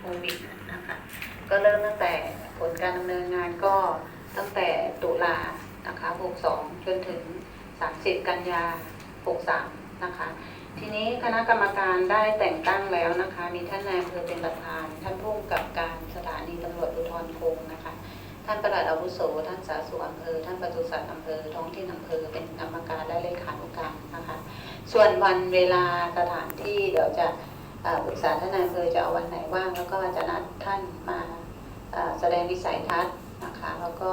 โควิดนะคะก็เริ่มตั้งแต่ผลการดำเนินงานก็ตั้งแต่ตุลานะคะ62 จนถึง 30 กันยา 63 นะคะ ทีนี้คณะกรรมการได้แต่งตั้งแล้วนะคะ มีท่านนายอำเภอเป็นประธาน ท่านผู้กับการสถานีตำรวจภูธรคงนะคะ ท่านประหลัดอาวุโส ท่านสาธารณสุอำเภอ ท่านปศุสัตว์อำเภอ ท้องที่อำเภอ เป็นกรรมการและเลขานุการนะคะ ส่วนวันเวลาสถานที่เดี๋ยวจะ ปรึกษาท่านนายอำเภอจะเอาวันไหนว่าง แล้วก็จะนัดท่านมาแสดงวิสัยทัศน์นะคะแล้วก็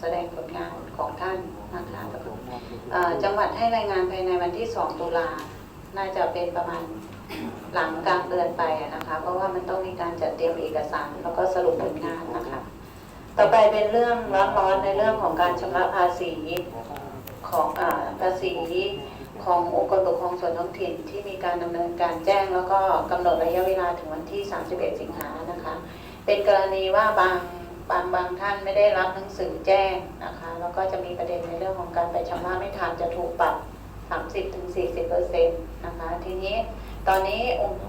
แสดงผลงานของท่านนะคะแล้วก็เอ่อจังหวัดให้รายงานภายในวันที่ 2 ตุลาน่าจะเป็นประมาณหลังกลางเดือนไปนะคะ เพราะว่ามันต้องมีการจัดเตรียมเอกสาร แล้วก็สรุปผลงานนะคะ ต่อไปเป็นเรื่องร้อนๆในเรื่องของการชำระภาษีของอภาษี ขององค์กรปกครองส่วนท้องถิ่นที่มีการดำเนินการแจ้ง แล้วก็กำหนดระยะเวลาถึงวันที่ 31 สิงหานะคะ เป็นกรณีว่าบางบางบางท่านไม่ได้รับหนังสือแจ้งนะคะ แล้วก็จะมีประเด็นในเรื่องของการไปชำระไม่ทันจะถูกปรับ 30-40%นะคะ ทีนี้ตอนนี้องค์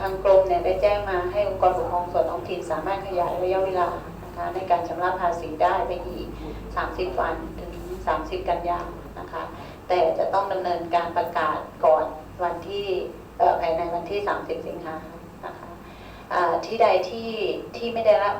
ทางกรมเนี่ยได้แจ้งมาให้องค์กรปกครองส่วนท้องถิ่นสามารถขยายระยะเวลานะคะในการชำระภาษีได้ไปอีก 30 วันถึง 30 กันยายนนะคะ แต่จะต้องดำเนินการประกาศก่อนวันที่ภายในวันที่ 30 สิงหานะคะที่ใดที่ที่ไม่ได้รับ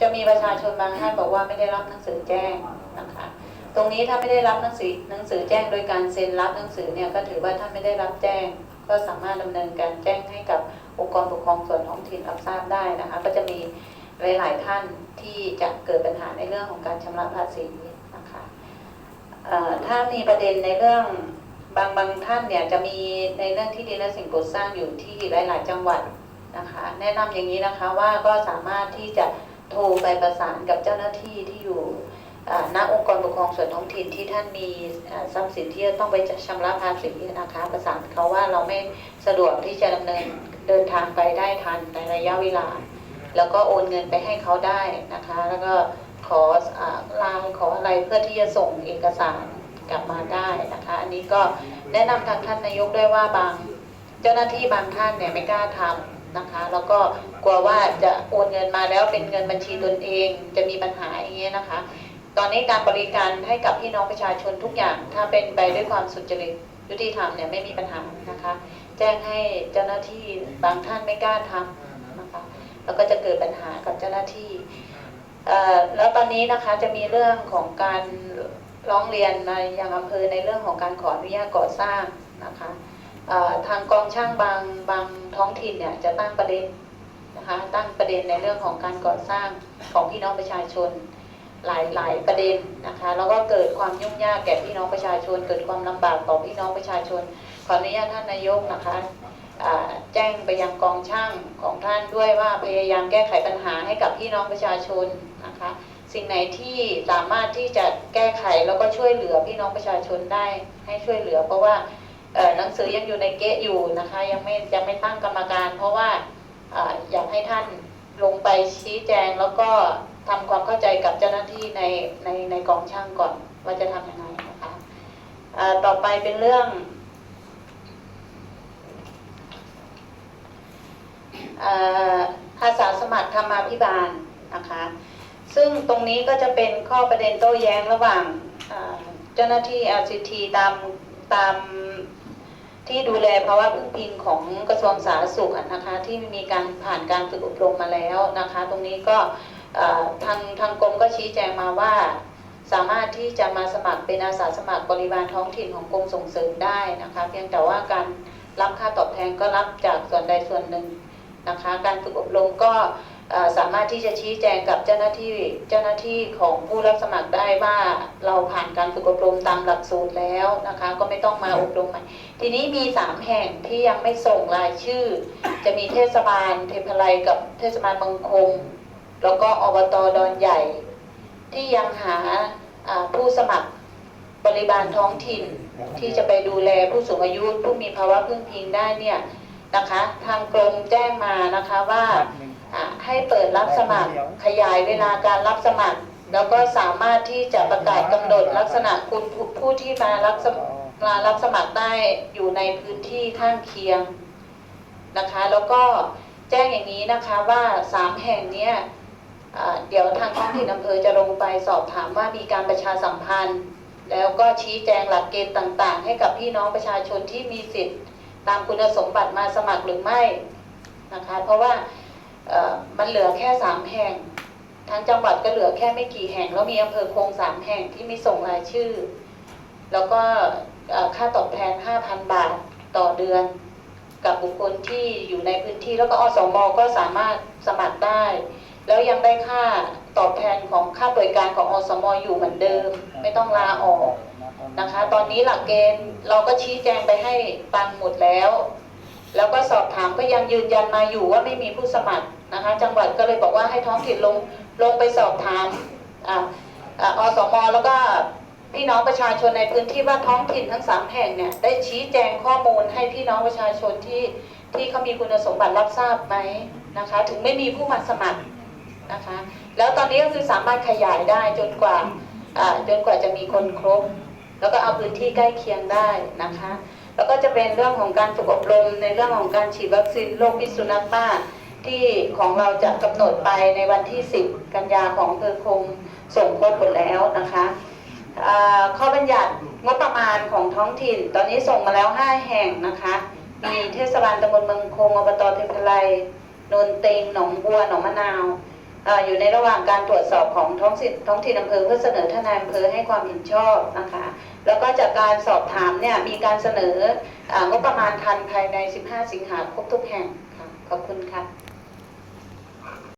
จะมีประชาชนบางท่านบอกว่าไม่ได้รับหนังสือแจ้งนะคะตรงนี้ถ้าไม่ได้รับหนังสือหนังสือแจ้งโดยการเซ็นรับหนังสือเนี่ยก็ถือว่าท่านไม่ได้รับแจ้ง ก็สามารถดำเนินการแจ้งให้กับองค์กรปกครองส่วนท้องถิ่นรับทราบได้นะคะ ก็จะมีหลาย ๆ ท่านที่จะเกิดปัญหาในเรื่องของการชำระภาษี ถ้ามีประเด็นในเรื่องบางบางท่านเนี่ยจะมีในเรื่องที่ดินและสิ่งปลูกสร้างอยู่ที่หลาย ๆ จังหวัดนะคะ แนะนำอย่างนี้นะคะว่าก็สามารถที่จะโทรไปประสานกับเจ้าหน้าที่ที่อยู่อ่าณองค์กรปกครองส่วนท้องถิ่นที่ท่านมีทรัพย์สินที่จะต้องไปชำระภาษีนะคะประสานเขาว่าเราไม่สะดวกที่จะดำเนินเดินทางไปได้ทันในระยะเวลา แล้วก็โอนเงินไปให้เขาได้นะคะ แล้วก็ อะไรเพื่อที่จะส่งเอกสารกลับมาได้นะคะ อันนี้ก็แนะนำทางท่านนายกด้วยว่าบางเจ้าหน้าที่บางท่านเนี่ยไม่กล้าทำนะคะ แล้วก็กลัวว่าจะโอนเงินมาแล้วเป็นเงินบัญชีตนเอง จะมีปัญหาอย่างเงี้ยนะคะ ตอนนี้การบริการให้กับพี่น้องประชาชนทุกอย่าง ถ้าเป็นไปด้วยความสุจริตยุติธรรมเนี่ยไม่มีปัญหานะคะ แจ้งให้เจ้าหน้าที่บางท่านไม่กล้าทำนะคะ แล้วก็จะเกิดปัญหากับเจ้าหน้าที่ แล้วตอนนี้นะคะจะมีเรื่องของการร้องเรียนมายังอำเภอในเรื่องของการขออนุญาตก่อสร้างนะคะทางกองช่างบางบางท้องถิ่นเนี่ยจะตั้งประเด็นนะคะตั้งประเด็นในเรื่องของการก่อสร้างของพี่น้องประชาชนหลายหลายประเด็นนะคะแล้วก็เกิดความยุ่งยากแก่พี่น้องประชาชน เกิดความลำบากต่อพี่น้องประชาชนขออนุญาตท่านนายกนะคะ แจ้งไปยังกองช่างของท่านด้วยว่าพยายามแก้ไขปัญหาให้กับพี่น้องประชาชนนะคะ สิ่งไหนที่สามารถที่จะแก้ไขแล้วก็ช่วยเหลือพี่น้องประชาชนได้ให้ช่วยเหลือ เพราะว่าหนังสือยังอยู่ในเกะอยู่นะคะ ยังไม่ยังไม่ตั้งกรรมการ เพราะว่าออยากให้ท่านลงไปชี้แจงแล้วก็ทำความเข้าใจกับเจ้าหน้าที่ในในในกองช่างก่อนว่าจะทำยังไงนะคะต่อไปเป็นเรื่อง อาสาสมัครธรรมาภิบาลนะคะ ซึ่งตรงนี้ก็จะเป็นข้อประเด็นโต้แย้งระหว่างเจ้าหน้าที่ LCT ตามตามที่ดูแลภาวะพึ่งพิงของกระทรวงสาธารณสุขนะคะที่มีการผ่านการฝึกอบรมมาแล้วนะคะ ตรงนี้ก็ทางทางกรมก็ชี้แจงมาว่า สามารถที่จะมาสมัครเป็นอาสาสมัครบริบาลท้องถิ่นของกรมส่งเสริมได้นะคะ เพียงแต่ว่าการรับค่าตอบแทนก็รับจากส่วนใดส่วนหนึ่ง นะคะ การฝึกอบรมก็สามารถที่จะชี้แจงกับเจ้าหน้าที่เจ้าหน้าที่ของผู้รับสมัครได้ว่าเราผ่านการฝึกอบรมตามหลักสูตรแล้วนะคะ ก็ไม่ต้องมาอบรมใหม่ทีนี้มีสามแห่งที่ยังไม่ส่งรายชื่อ จะมีเทศบาลเทพไลยกับเทศบาลบางคมแล้วก็อบตดอนใหญ่ ที่ยังหาผู้สมัครบริบาลท้องถิ่นที่จะไปดูแลผู้สูงอายุผู้มีภาวะพึ่งพิงได้เนี่ย นะคะ ทางกรมแจ้งมานะคะว่าอ่าให้เปิดรับสมัครขยายเวลาการรับสมัคร แล้วก็สามารถที่จะประกาศกำหนดลักษณะคุณผู้ผู้ที่มารับสมัครมารับสมัครได้อยู่ในพื้นที่ข้างเคียงนะคะ แล้วก็แจ้งอย่างนี้นะคะว่าสามแห่งเนี้ยอ่าเดี๋ยวทางท้องถิ่นอำเภอจะลงไปสอบถามว่ามีการประชาสัมพันธ์ แล้วก็ชี้แจงหลักเกณฑ์ต่างๆ ให้กับพี่น้องประชาชนที่มีสิทธิ์ ตามคุณสมบัติมาสมัครหรือไม่นะคะ เพราะว่ามันเหลือแค่สามแห่งทั้งจังหวัดก็เหลือแค่ไม่กี่แห่ง แล้วมีอำเภอโคงสามแห่งที่มีส่งรายชื่อ แล้วก็ค่าตอบแทน 5,000 บาทต่อเดือน กับบุคคลที่อยู่ในพื้นที่แล้วก็อสมก็สามารถสมัครได้ แล้วยังได้ค่าตอบแทนของค่าบริการของอสมอยู่เหมือนเดิม ไม่ต้องลาออกนะคะ ตอนนี้หลักเกณฑ์เราก็ชี้แจงไปให้ตังหมดแล้ว แล้วก็สอบถามก็ยังยืนยันมาอยู่ว่าไม่มีผู้สมัครนะคะ จังหวัดก็เลยบอกว่าให้ท้องถิ่นลงลงไปสอบถามอ่าอ่าอสมแล้วก็พี่น้องประชาชนในพื้นที่ว่าท้องถิ่นทั้งสามแห่งเนี่ยได้ชี้แจงข้อมูลให้พี่น้องประชาชนที่ที่เขามีคุณสมบัติรับทราบไหมนะคะ ถึงไม่มีผู้มาสมัคร นะคะ แล้วตอนนี้ก็คือสามารถขยายได้จนกว่าจนกว่าจะมีคนครบ แล้วก็เอาพื้นที่ใกล้เคียงได้นะคะ แล้วก็จะเป็นเรื่องของการฝึกอบรมในเรื่องของการฉีดวัคซีนโรคพิษสุนัขบ้าที่ของเราจะกำหนดไปในวันที่ 10 กันยาของเภอคงส่งครบหมดแล้วนะคะข้อบัญญัติงบประมาณของท้องถิ่น ตอนนี้ส่งมาแล้ว 5 แห่งนะคะ มีเทศบาลตำบลเมืองคงอบตเทพไลนนเตงหนองบัวหนองมะนาว อยู่ในระหว่างการตรวจสอบของท้องถิ่นท้องถิ่นอำเภอเพื่อเสนอทนายอำเภอให้ความเห็นชอบนะคะ แล้วก็จากการสอบถามเนี่ยมีการเสนองบประมาณทันภายใน 15 สิงหาครบทุกแห่งค่ะขอบคุณค่ะ